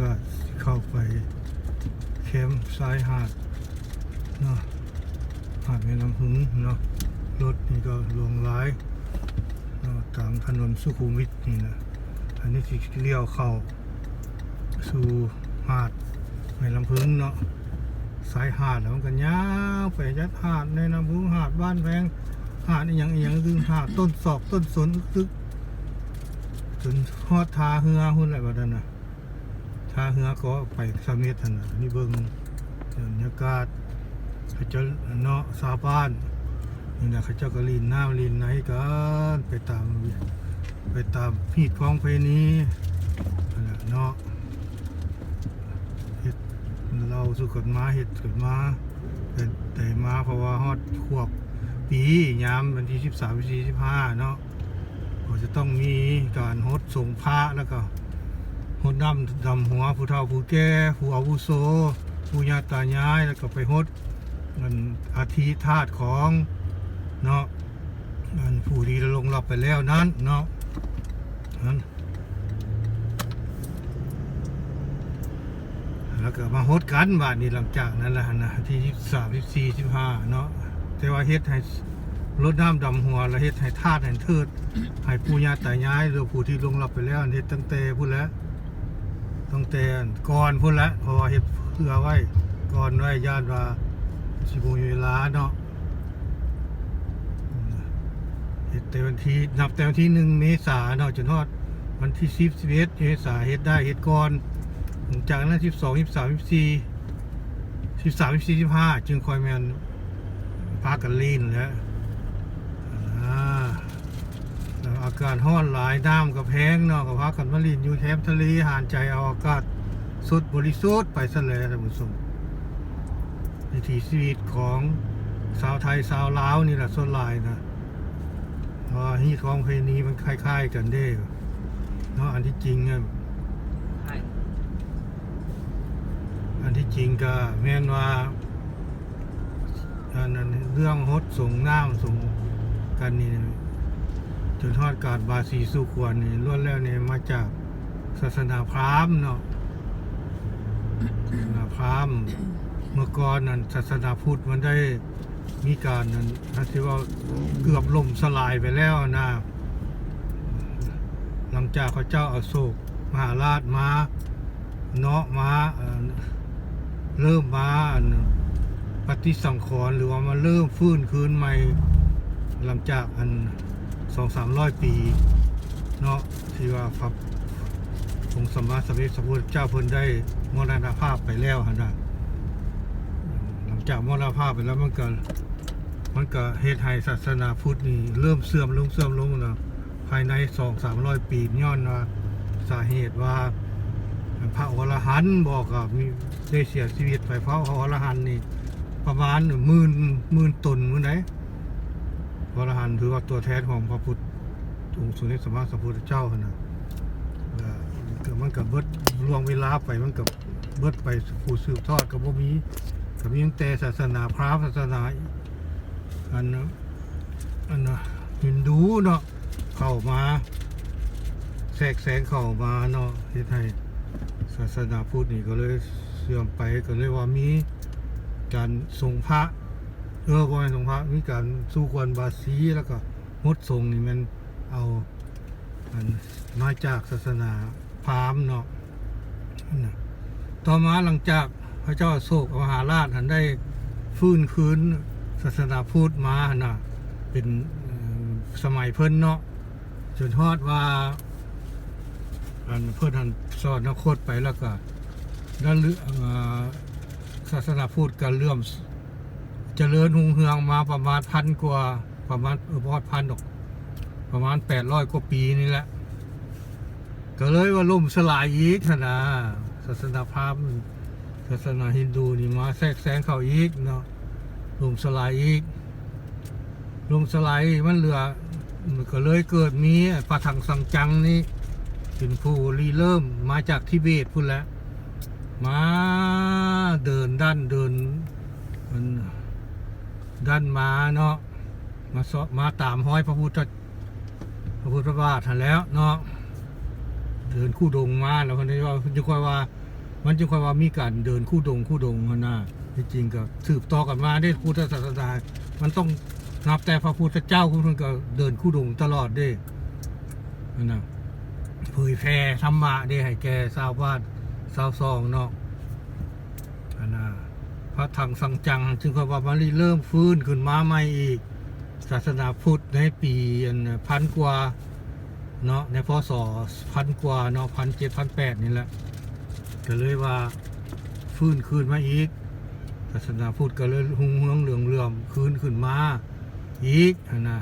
กาศเข้าไปแคมป์ชายหาดเนาะหาดแม่น้ำหึงเนาะรถนี่ก็ลวงร้ายเนาะตามถนนสุขุมวิทนี่นะอันนี้สิเลี้ยวเข้าสู่หาดแม่ลำพึงเนาะสายหาดแล้วมันก็ยาวไปยัดหาดในน้ำพุงหาดบ้านแพงหาดอหย่างอหย่างคือหาดต้นศอกต้นสนตึกจนฮอดทาเฮือหุ่นอะไรแบบนั้นนะ ถ้าเหือก็ไปสามเมตรท่านะนี่เบิ่งบรรยากาศเขาเจ้าเนาะชาบ้านนี่นะเขาเจ้าก็ลีนน้ำลีนไหนกันไปตามไปตามพีดของเพนีนั่นะเนาะเฮ็ดเราสู่กฎมาเฮ็ดกฎมาแต่แต่มาเพราะว่าฮอดขวบปียามวันที่13 14 15เนาะก็จะต้องมีการฮดส่งพระแล้วก็ ดน้ำดำหัวผู้เฒ่าผู้แก่ผู้อาวุโสผู้ญาติตายายแล้วก็ไปหดมันอาทิธาตุของเนาะมันผู้ที่ลงรับไปแล้วนั้นเนาะนั้นแล้วก็มาหดกันบาดนี้หลังจากนั้นแหละนะที่ยี่สามสิบสี่สิบห้าเนาะแต่ว่าเฮ็ดให้ลดน้ำดำหัวแล้วเฮ็ดให้ธาตุให้เทิดให้ผู้ญาติตายายหรือผู้ที่ลงรับไปแล้วเฮ็ดตั้งแต่พูดแล้ว ตั้งแต่ก่อนพุ่นละพราะว่าเฮ็ดเพื่อไว้ก่อนไว้ญาติว่าสิบ่มีเวลาเนาะเฮ็ดแต่วันที่นับแต่วันที่หนึ่งเมษาเนาะจนฮอดวันที่สิบสิบเอ็ดเมษาเฮ็ดได้เฮ็ดก่อนหลังจากนั้นสิบสองสิบสามสิบสี่สิบสามสิบสี่สิบห้าจึงคอยแมนพากันลีนแล้วอ่า แล้วอากาศห้อนหลายน้ำกับแพงเนาะกับพักกันมาลินอยู่แคมป์ทะเลหานใจเอาอากาศสุดบริสุทธิ์ไปซะเลยท่านผู้ชมวิถีชีวิตของสาวไทยสาวลาวนี่แหละส่วนหลายนะเพราะว่าฮีตของเพลงนี้มันคล้าย ๆ กันเด้เนาะอันที่จริงอะใช่อันที่จริงก็แม่นว่าอันนั้นเรื่องฮดส่งน้ำส่งกันนี่ จนทอดการบาสีสุขวนนี่ล้วนแล้วเนี่ยมาจากศาสนาพราหมณ์เนาะศาสนาพราหมณ์เมื่อก่อนนั้นศาสนาพุทธมันได้มีการนั้นนะที่ว่าเกือบล่มสลายไปแล้วนะหลังจากเขาเจ้าอาโศกมหาราชมาเนาะมาเริ่มมาปฏิสังขรณ์หรือว่ามาเริ่มฟื้นคืนใหม่หลังจากอัน สองสามร้อยปีเนาะที่ว่าพระองค์สมมาสมเด็จสมพุทธเจ้าเพิ่นได้มรณภาพไปแล้วฮะนะหลังจากมรณภาพไปแล้วมันก็มันก็เฮ็ดให้ศาสนาพุทธนี่เริ่มเสื่อมลงเสื่อมลงนะภายในสองสามร้อยปีย้อนว่าสาเหตุว่า พระอรหันต์บอกกับมีได้เสียชีวิตไปเพระอรหันต์นี่ประมาณหมื่นหมื่นตนมื้อไหน พระอรหันต์ถือว่าตัวแทนของพระพุทธองค์สมเด็จสมาสัมพุทธเจ้าหั่นะแล้วมันกับเบิดล่วงเวลาไปมันกับเบิดไปผู้สืบทอดกับบ่มีกับมีตั้งแต่ศาสนาพราหมณ์ศาสนาอันนะอันนะฮินดูเนาะเข้ามาแทรกแซงเข้ามาเนาะเฮ็ดให้ศาสนาพุทธนี่ก็เลยเสื่อมไปก็เลยว่ามีการทรงพระ เออก่อนสงพระมีการสู้กวนบาสีแล้วก็มดทรงนี่มันเอาอันมาจากศาสนาพราหมณ์เนาะต่อมาหลังจากพระเจ้าโศกมหาราชหันได้ฟื้นคืนศาสนาพุทธมาน่ะเป็นสมัยเพิ่นเนาะจนทอดว่าอันเพิ่นหันสอนนคตไปแล้วก็ด้เรื่อศาสนาพุทธก็เลื่อม เจริญหุงเฮืองมาประมาณพันกว่าประมาณเออพอดพันดอก ประมาณแปดร้อยกว่าปีนี่แหละ ก็เลยว่าล่มสลายอีกนะศาสนาพราหมณ์ศาสนาฮินดูนี่มาแทรกแซงเขาอีกเนาะล่มสลายอีกล่มสลายมันเหลือมันก็เลยเกิดมีปะถังสังจังนี่เป็นผู้รีเริ่มมาจากทิเบตพุ่นแล้ว มาเดินด้านเดินมัน ด้านมาเนาะมาสอบมาตามห้อยพระพุทธพระพุทธบาทหันแล้วเนาะเดินคู่ดงมาแล้วคนนี้ว่าจะคอยว่า มันจึงค่อยว่ามีการเดินคู่ดงคู่ดงนะที่จริงก็สืบต่อกันมาได้พุทธศาสนามันต้องนับแต่พระพุทธเจ้าคุณก็เดินคู่ดงตลอดด้นั่นะเผยแผ่ธรรมะเด้ให้แก่ชาวบ้านชาวซองเนาะ พระถังสังจัง จึงค่อว่ามันเริ่มฟื้นขึ้นมาใหม่อีก ศาสนาพุทธในปีพันกว่าเนาะในพศพันกว่าเนาะพันเจ็ดพันแปดนี่แหละก็เลยว่าฟื้นคืนมาอีก ศาสนาพุทธก็เลยหุงเฮืองเหลืองเหลื่อมคืนขึ้นมาอีกนนะ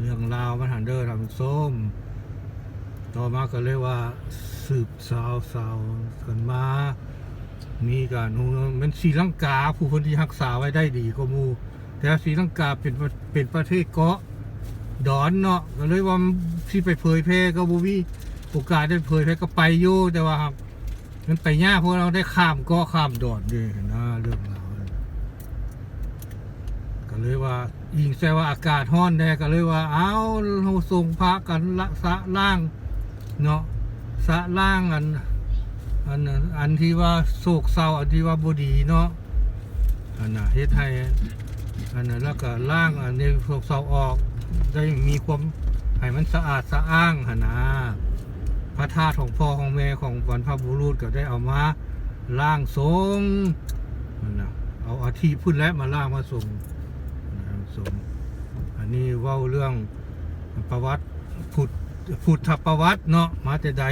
เรื่องราวมันหันเดอร์ทำส้ม ต่อมาก็เลยว่าสืบสาวสาวกันมา มีการหุงเฮืองมันศรีลังกา ผู้คนที่รักษาไว้ได้ดีก็หมูแต่ศรีลังกาเป็นเป็นประเทศเกาะดอนเนาะก็เลยว่าที่ไปเผยแพร่ก็บ่มีโอกาสได้เผยแพร่ก็ไปอยู่แต่ว่าครับมันไปยากเพราะเราได้ข้ามเกาะข้ามดอนด้วยนะเรื่องราวก็เลยว่ายิงแซว่าอากาศร้อนแน่ก็เลยว่า เอาเราส่งพระกันละสะล่างเนาะสะล่างอัน อันนั้นอันที่ว่าโศกเศร้าอันที่ว่าบดีเนาะอันน่ะเฮ็ดให้อันนั้นแล้วก็ล่างอันนี้พวกเสาออก ได้มีความให้มันสะอาดสะอ้างหนนะพระธาตุของพ่อของแม่ของบรรพบุรุษก็ได้เอามาล่างทรงนั่นนะเอาอาทิพุ่นและมาล่างมาส่งนะส่งอันนี้เว่าเรื่องประวัติพุทธพุทธประวัติเนาะมาแต่ใด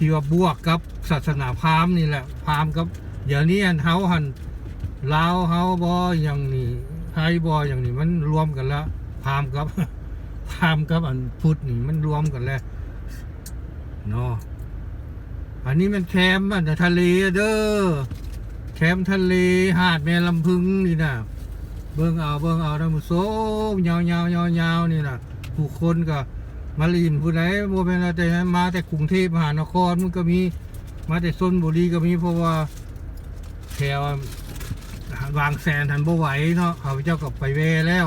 ที่ว่าบวกกับศาสนาพราหมณ์นี่แหละพราหมณ์กับเดี๋ยวนี้อันเฮาหันลาวเฮาบออย่างนี้ไทยบออย่างนี้มันรวมกันแล้วพราหมณ์กับพราหมณ์กับอันพุทธนี่มันรวมกันแล้วเนาะอันนี้มันแคมป์อันทะเลเด้อแคมป์ทะเลหาดแม่ลำพึงนี่นะเบิ่งเอาเบิ่งเอาท่านผู้ชมยาวยาวยาวยาวนี่นะผู้คนก็ มาลินผู้ใดโมเป็นอะไรแต่มาแต่กรุงเทพมหานครมันก็มี มาแต่ชนบุรีก็มีเพราะว่าแถววางแสนทันบ่ไหวเนาะเขาเจ้าก็ไปเวแล้ว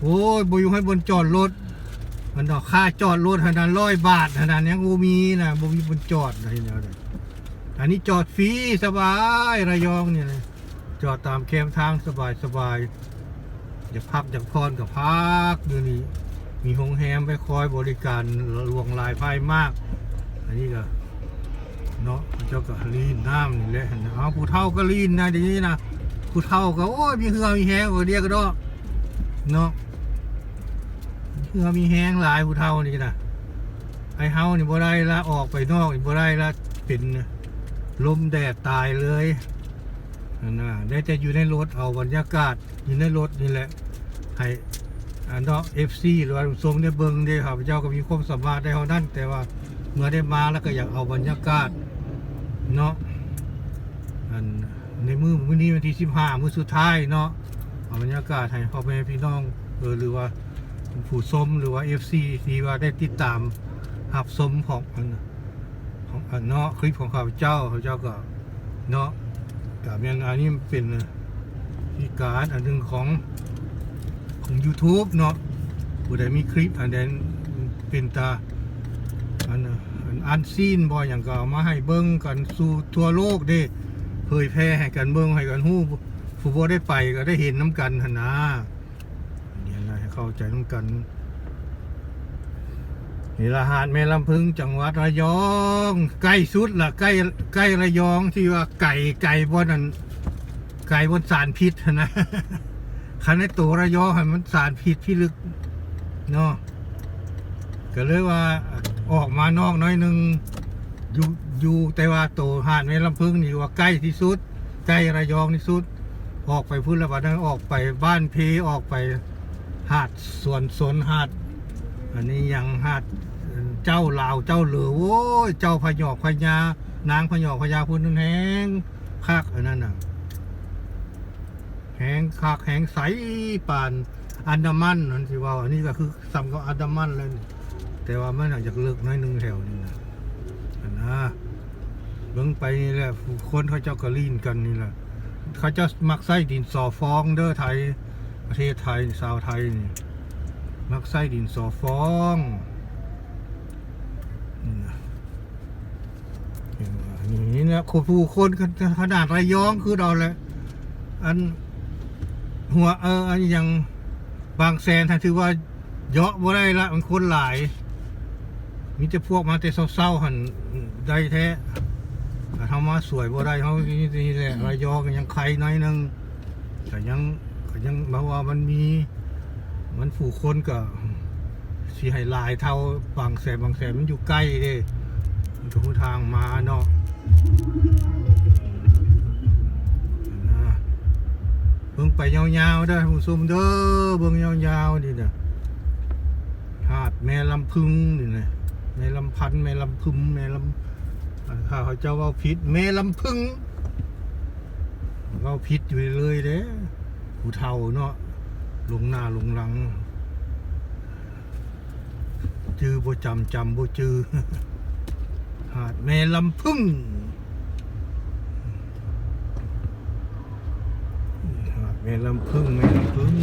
โอ้ยบ่อยู่ให้บนจอดรถมันดอกค่าจอดรถขนาดร้อยบาทขนาดนี้บ่มีนะบ่มีบนจอดอะไรเนี่ยอันนี้จอดฟรีสบายระยองเนี่ยนะจอดตามแคมทางสบายสบายอยาพักอย่ากพรกับพักอยู่นี่ มีโรงแรมไปคอยบริการลวงลายไพ่มาก อันนี้ก็เนาะเจ้าก็ลีนน้ำนี่แหละเอาผู้เฒ่าก็ลีนนะเดี๋ยวนี้นะผู้เฒ่าก็โอ้ยมีเหือมีแห้งเดียวก็ดอกเนาะเหือมีแห้งหลายผู้เฒ่านี่นะไอเฮานี่บ่ได้ละออกไปนอกนี่บ่ได้ละเป็นลมแดดตายเลยนั่นนะได้แต่อยู่ในรถเอาบรรยากาศอยู่ในรถนี่แหละให้ อันเนาะ FC หรือว่าทรงเนี่ยเบิ่งเด้ครับเจ้าก็มีความสามารถได้เท่านั้น แต่ว่าเมื่อได้มาแล้วก็อยากเอาบรรยากาศเนาะอันในมือมื้อนี้วันที่สิบห้ามื้อสุดท้ายเนาะเอาบรรยากาศให้พ่อแม่พี่น้องเออหรือว่าผู้ชมหรือว่า FC ที่ว่าได้ติดตามหับชมของอันของอันเนาะคลิปของข้าพเจ้าข้าพเจ้าก็เนาะกับยันอันนี้เป็นที่การอันหนึ่งของ ของ YouTube เนาะผู้ใดมีคลิปอันนั้นเป็นตาอันอันอันซีนบ่อย่างก็เอามาให้เบิ่งกันสู่ทั่วโลกเด้เผยแพร่ให้กันเบิ่งให้กันฮู้ผู้บ่ได้ไปก็ได้เห็นน้ำกันหั่นนะนี่ยนะให้เข้าใจน้ำกันนี่ละหาดแม่ลำพึงจังหวัดระยองใกล้สุดล่ะใกล้ใกล้ระยองที่ว่าไก่ไก่บนนั้นไก่บนสารพิษหั่นนะ คันในตัวระยองให้มันสารพิษพี่ลึกเนาะก็เลยว่าออกมานอกน้อยหนึ่งอยู่อยู่แต่ว่าโตหาดแม่ลำพึงนี่ว่าใกล้ที่สุดใกล้ระยองที่สุด ออกไปพื้นระบาดนั้นออกไปบ้านเพออกไปหาดสวนสนหาด อันนี้ยังหาดเจ้าลาวเจ้าเหลือโว้ยเจ้าพยอกพญานางพยอกพญาพูนนแห้งคักอันนั้นน่ะ แหงคักแหงใสปานอันดามันนั่นสิว่าอันนี้ก็คือซ้ำกับอันดามันเลยแต่ว่ามันอาจจะเลิกน้อยหนึงแถวนี้นะนะเบิ่งไปนี่แหละคนเขาเจ้าก็ลีนกันนี่แหละเขาเจ้ามักใส่ดินสอฟองเด้อไทย ประเทศไทยชาวไทยนี่มักใส่ดินสอฟองนี่นะเห็นว่านี่นะคนผู้คนกันขนาดระยองคือเราแหละอัน หัวเอออันยังบางแสนท่านถือว่าเยาะบ่ได้ละมันคนหลาย มีแต่พวกมาแต่เศร้าๆหันได้แท้เฮามาสวยบ่ได้เฮานี่แหละระยองยังใครน้อยหนึงแต่ยังก็ยังเพราะว่ามันมี มันผู้คนก็สิให้หลายเท่าบางแสนบางแสนมันอยู่ใกล้เด้มันทุกทางมาเนาะ เบิ่งไปยาวๆเด้ผู้ชมเด้อเบิ่งยาวๆนี่นะหาดแม่ลำพึงนี่นะแม่ลำพันแม่ลำพึมแม่ลำข้าเขาเจ้าว่าผิดแม่ลำพึงเว่าผิดอยู่เลยเด้ผู้เฒ่าเนาะลงหน้าลงหลัง จือบ่จำจำบ่จือหาดแม่ลำพึงหาด แม่ลำพึ่งแม่ลำพึ่ง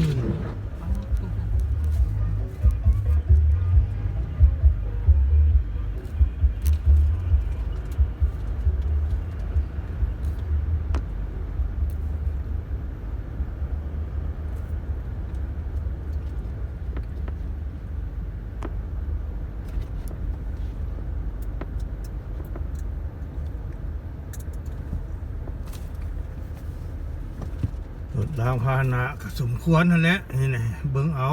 รถรางพาหนะก็สมควรนั่นแหละนี่นะเบิ่งเอา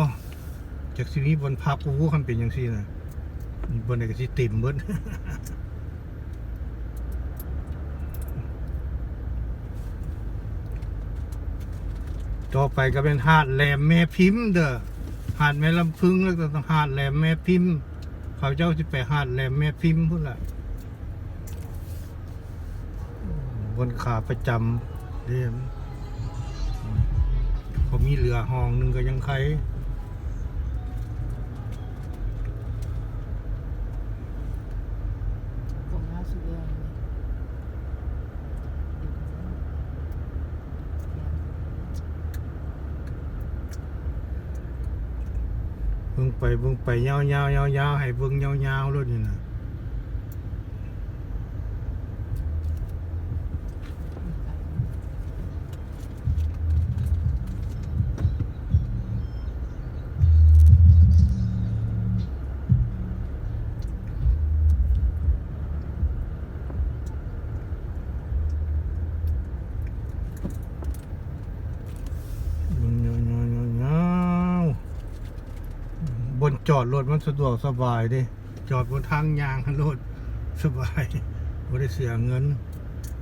จากสิมีบนพักูคันเป็นอย่างซี่นะบนไหนก็สิเต็มเบิดต่อไปก็เป็นหาดแหลมแม่พิมพ์เด้อหาดแม่ลำพึงแล้วก็ต้องหาดแหลมแม่พิมพ์เขาเจ้าจะไปหาดแหลมแม่พิมพ์พุ่นละบนขาประจำเรียม เขามีเรือห้องหนึ่งก็ยังใครผมหน้าสุดเลยเบิ่งไปเบิ่งไปยาวๆยาวๆให้เบิ่งยาวๆเลยนี่นะเบิ่งยาวๆยาวๆบนจ อดรถมันสะดวกสบายดิจอดบนทางยางรถสบายบ่ได้เสียเงิน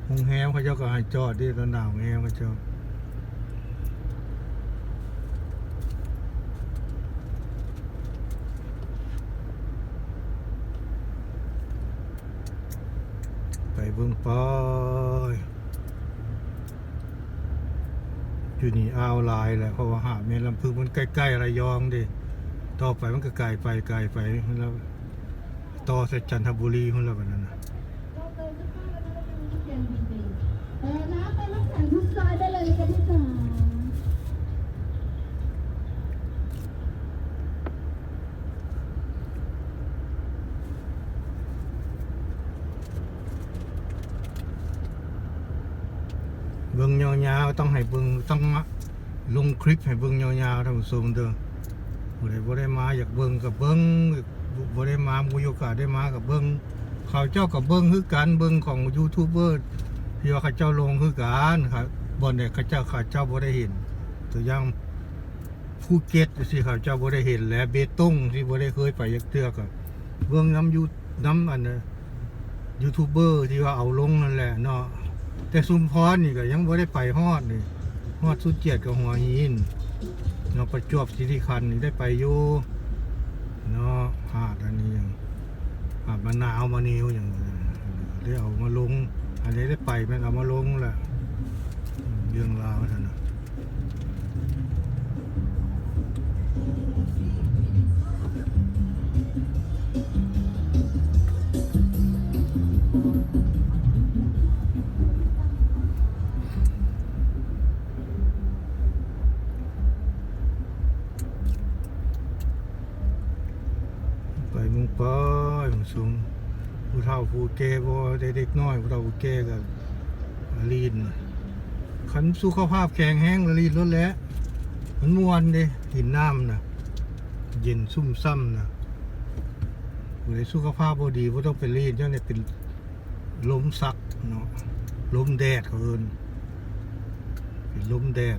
โรงแรมเขาเจ้าก็ให้จอดดิตอนหนาวแฮมเขาเจ้าไปเบิ่งปอยู่นี่อ่าวลายแหละเพราะว่าหาดแม่ลำพึงมันใกล้ ๆ ระยองดิ ต่อไปมันก็ไกลไปไกลไปแล้วต่อเสร็จจันทบุรีคนละแบบนั้นนะเออน้อยได้เลยจ้ะพี่จ๋าเบิ่งยาวๆต้องให้เบิ่งต้องมาลงคลิปให้เบิ่งยาวๆท่านผู้ชมเด้อ บ่ได้บ่ได้มาอยากเบิ่งกับเบิ่งบ่ได้มาบ่มีโอกาสได้มากับเบิ่งเขาเจ้ากับเบิ่งคือกันเบิ่งของยูทูบเบอร์ที่ว่าเขาเจ้าลงคือกันครับบ่ได้เขาเจ้าเขาเจ้าบ่ได้เห็น ตัวอย่างภูเก็ตสิเขาเจ้าบ่ได้เห็นแหล้วเบตงที่บ่ได้เคยไปยักเทือกอะเบิ่งน้ำยูน้ำอันยูทูบเบอร์ที่ว่าเอาลงนั่นแหละเนาะแต่ชุมพรนี่ก็ยังบ่ได้ไปฮอดนี่ฮอดสุดเจียดกับหัวหิน นาะประจวบสิริคันธ์ได้ไปอยู่เนาะหาดอันนี้อย่างหาดมะนาวมะนิวอย่างนี้ได้เอามาลงอันนี้ได้ไปแม่นเอามาลงแหละเรื่องราวท่นนะ แก่บ่เด็กน้อยเฒ่าแก่ก็ลีนคันสุขภาพแข็งแรงแล้วลีนลดแล้วมันมวนเด้กินน้ำนะเย็นซุ่มซ้ำน่ะผู้ใดสุขภาพบ่ดีบ่ต้องไปลีนจังได๋เป็นลมสักเนาะลมแดดเขาเอิ้นเป็นลมแดด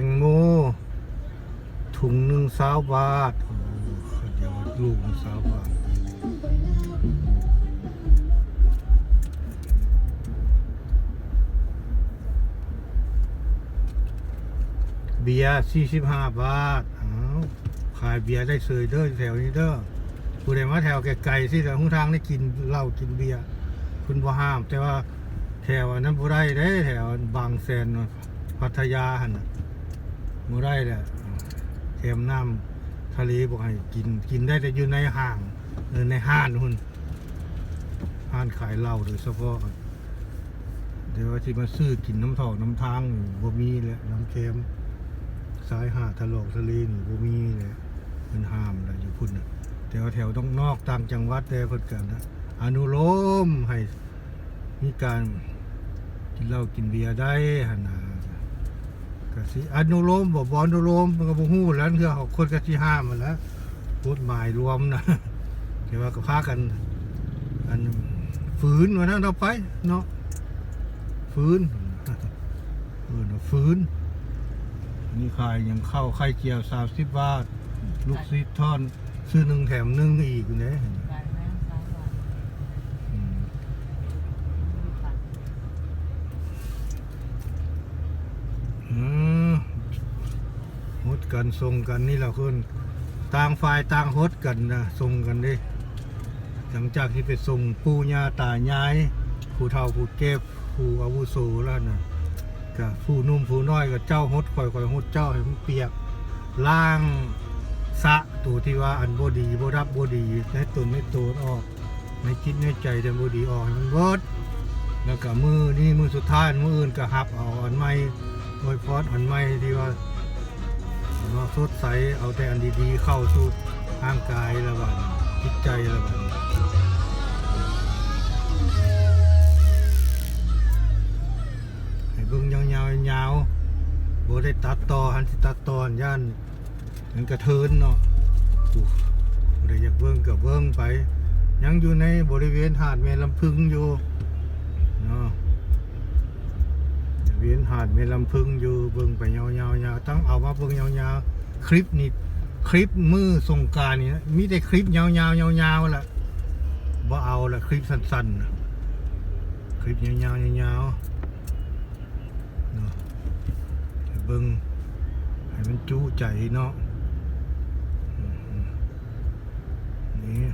งโมถุงหนึ่งสาวบาทโอ้เขาเดียวว่าลูกหนึ่งสาวบาทเบียร์สี่สิบห้าบาทอ้าวขายเบียร์ได้เสยเด้อแถวนี้เด้อผู้ใดมาแถวไกลๆสิแต่หุ้นทางได้กินเหล้ากินเบียร์คุณบ่ห้าม แต่ว่าแถวอันนั้นบ่ได้เด้แถวบางแสนพัทยาหันน่ะ บ่ได้แหละเค็มน้ำทะเลบอกให้กินกินได้แต่อยู่ในห้างเออในห้านหุ่นห้านขายเหล้าโดยเฉพาะเดี๋ยวว่าที่มาซื้อกินน้ำทอกน้ำทางนี่บ่มีแหละน้ำเค็มสายหาดทะลอกทะเลนี่บ่มีแหละมันห้ามแหละอยู่พุ่นน่ะแต่ว่าแถวต้องนอกต่างจังหวัดแต่เพิ่นกันนะอนุโลมให้มีการกินเหล้ากินเบียร์ได้หั่นน่ะ ก็สิอนุโลมบ่บ่อนุโลมมันก็บ่ฮู้แล้วคือเขาคนก็สิห้ามมันแล้วกฎหมายรวมนะแต่ว่าก็พากัน อันฝืนว่านั้นเราไปเนาะฝืนเออน่ะฝืนนี่ขายยังเข้าไข่เจียว30บาท ลูกซิทอนซื้อหนึ่งแถมหนึ่งอีกอยู่เด้ได้ไหมซ้ายบาท อืม ค่ะ อืมฮด กันส่งกันนี่แหละคุณต่างฝ่ายต่างฮดกันนะส่งกันดิหลังจากที่ไปส่งปู่ย่าตายายผู้เฒ่าผู้เก็บผู้อาวุโสแล้วนะกับผู้นุ่มผู้น้อยกับเจ้าฮดคอยคอยฮดเจ้าให้มันเปียกล้างสะตัวที่ว่าอันบดีบรับบดีในตนในตัวออกในจิตในใจแต่บดีออกให้มันเบิดแล้วก็มือนี่มือสุดท้ายมืออื่นก็หับเอาอันใหม่โดยพอดอันใหม่ที่ว่า มาสดใสเอาแต่อันดีๆ เข้าสู่ร่างกายแล้วบัดจิตใจแล้วบัดให้เบิ่งยาวๆยาวๆบ่ได้ตัดต่อหันสิตัดตอนย่านมันกระเทินเนาะอู้บ่ได้อยากเบิ่งก็เบิ่งไป ยังอยู่ในบริเวณหาดแม่ลำพึงอยู่ เนาะเวียนหาดเมลำพึงอยู่เบิ่งไปยาวๆยาวต้องเอามาเบิ่งยาวๆคลิปนี่คลิปมือสงการนี่มีแต่คลิปยาวๆยาวๆล่ะบ่เอาละคลิปสั้นๆ คลิปยาวๆยาวๆเบิ่งให้มันจูใจเนาะนี่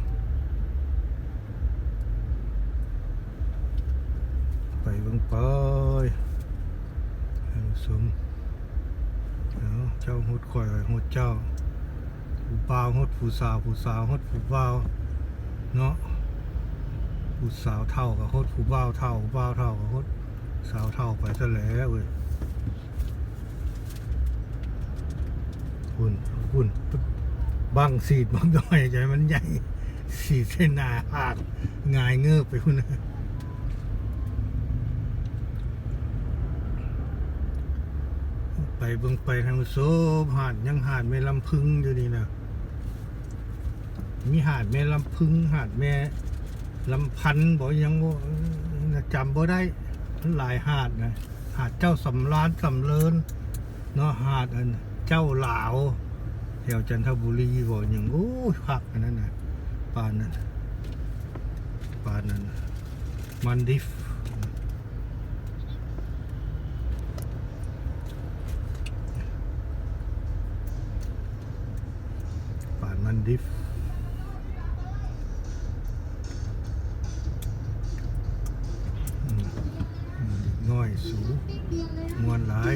ไปเบิ่งไป สมเอาเจ้าหดข่อยหดเจ้าผู้บ่าวหดผู้สาวผู้สาวหดผู้บ่าวเนาะผู้สาวเท่ากับหดผู้บ่าวเท่าผู้บ่าวเท่ากับหดสาวเท่าไปซะแล้วเว้ยคุณคุณบังสีดบังด้อยใจมันใหญ่สีเส้นหนาหากงายเงือบไปคุณนะ ไปเบิ่งไปทางโซมหาดยังหาดแม่ลำพึงอยู่นี่นะมีหาดแม่ลำพึงหาดแม่ลำพันธ์บอกยังจำบ่ได้หลายหาดนะหาดเจ้าสำรานสำเริญเนาะหาดอันเจ้าหลาวแถวจันทบุรีบอกยังโอ้ยพักอันนั้นนะปานนั้นปานนั้นมันดิฟ ป่านมัน ดิฟน้อยสูงมวนหลาย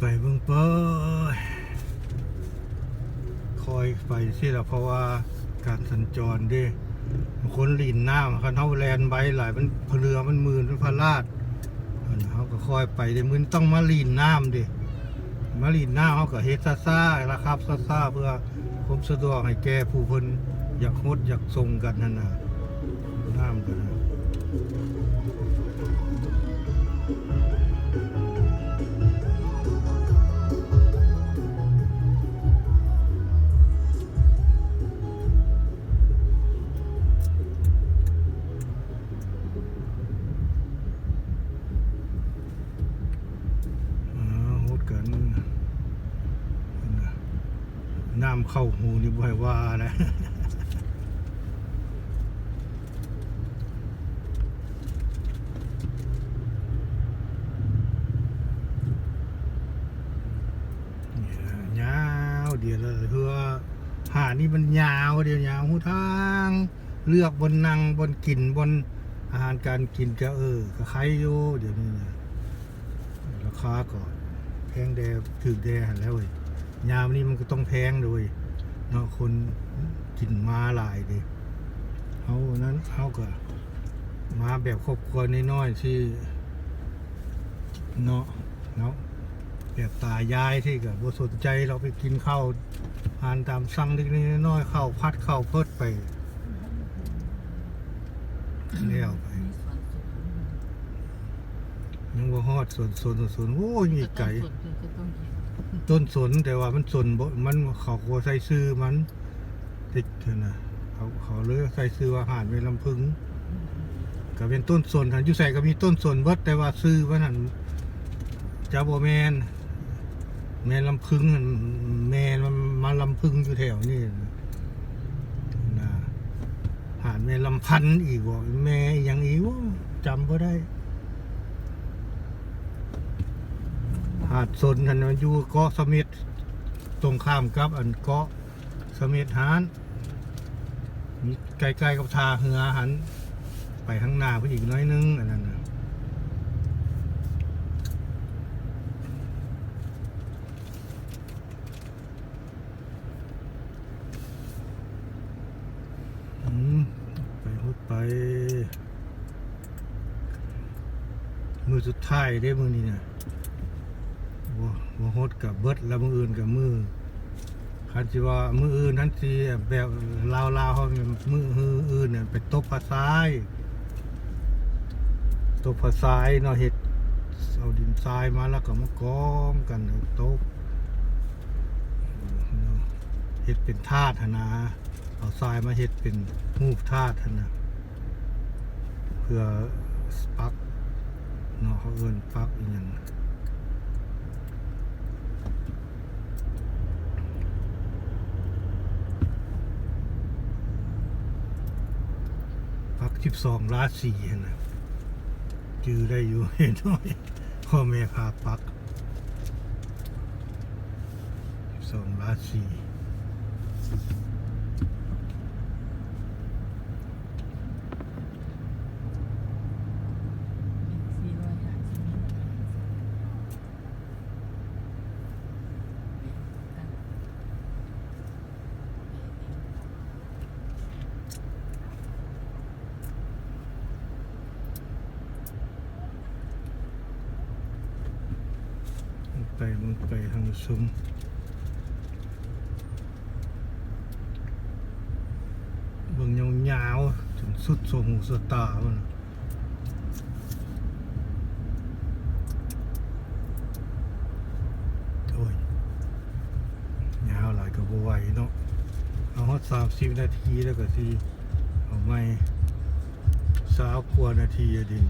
ไปเบิ่งเป้ยคอยไปสิละเพราะว่าการสัญจรด้ คนลินน้ำคันเฮาแลนไปหลายมันเรือมันมืนมันพลาดเขาก็คอยไปเด้มึนต้องมาลีนน้ำด้มาลีนน้ำเขาก็เฮ็ดซ่าๆละครับซ่าๆเพื่อผมสะดวกให้แกผู้เพิ่นอยากฮดอยากส่งกันนั่นน่ะน้ำกันนะ น้ำเข้าหูนี่บ่ให้ว่านะเนี่ยยาวเดี๋ยวเลยเพื่อหานี่มันยาวเดี๋ยวยาวหูทาง เลือกบนนั่งบนกินบนอาหารการกินก็เออก็ใครอยู่เดี๋ยวนี้นะราคาก็แพงแดถือแดหันแล้วเว้ย ยามนี้มันก็ต้องแพงด้วยเนาะคนกินมาหลายดิเขานั้นเขาก็มาแบบครอบครัวน้อยๆที่เนาะเนาะแบบตายายที่ก็บ่สนใจเราไปกินข้าวทานตามสั่งเล็กๆน้อยๆข้าวพัดข้าวเพิดไปแล้วไปยังว่าฮอดสวนสวนสวนสวนโอ้ยมีไก่ ต้นสนแต่ว่ามันสนบ่มันเขาก็ใส่ซื้อมันติดเถอะนะเขาเขาเลยใส่ซื้อว่าหาดเวลำพึงก็เป็นต้นสนหันอยู่ใส่ก็มีต้นสนเบิดแต่ว่าซื้อว่านั่นจะบ่แมนแมนลำพึงหันแมนมันมาลำพึงอยู่แถวนี้นะหาดแมนลำพันธ์อีกบ่แม่ยังอีวจำบ่ได้ หาดสนทันอยู่เกาะสม็ดตรงข้ามกับอันเกาะสม็ดหานมีใกล้ๆกับทาเหือหัน ไปข้างหน้าเพื่ออีกน้อยนึงอันนั้นนะไปพุดไป มือสุดท้ายได้มือนี้เนี่ย ฮดกับเบิดแล้วมืออื่นกับมือคันสิว่ามืออื่นทันสิแบบลาวลาวเขามือฮืออื่นเนี่ยไปตบภาษายตบภาษายเนาะเฮ็ดเอาดินทรายมาแล้วก็มากองกันตบเนาะเฮ็ดเป็นธาตุนะเอาทรายมาเฮ็ดเป็นรูปธาตุนะเพื่อปักเนาะเขาเอิ้นปักอีหยัง สิบสองราสีนะจือได้อยู่เห็นด้วยพ่อแม่พาปักสิบสองราศีสี่ร้อยห้าสิบ ไปมันไปทางซุ้มเบิ่งยาวๆจนสุดโซหูสตาพุ่นโอ้ยยาวหลายกบไหวเนาะเอาฮอดสามสิบนาทีแล้วก็สิเอาไม่สาวกว่านาทีอะดิ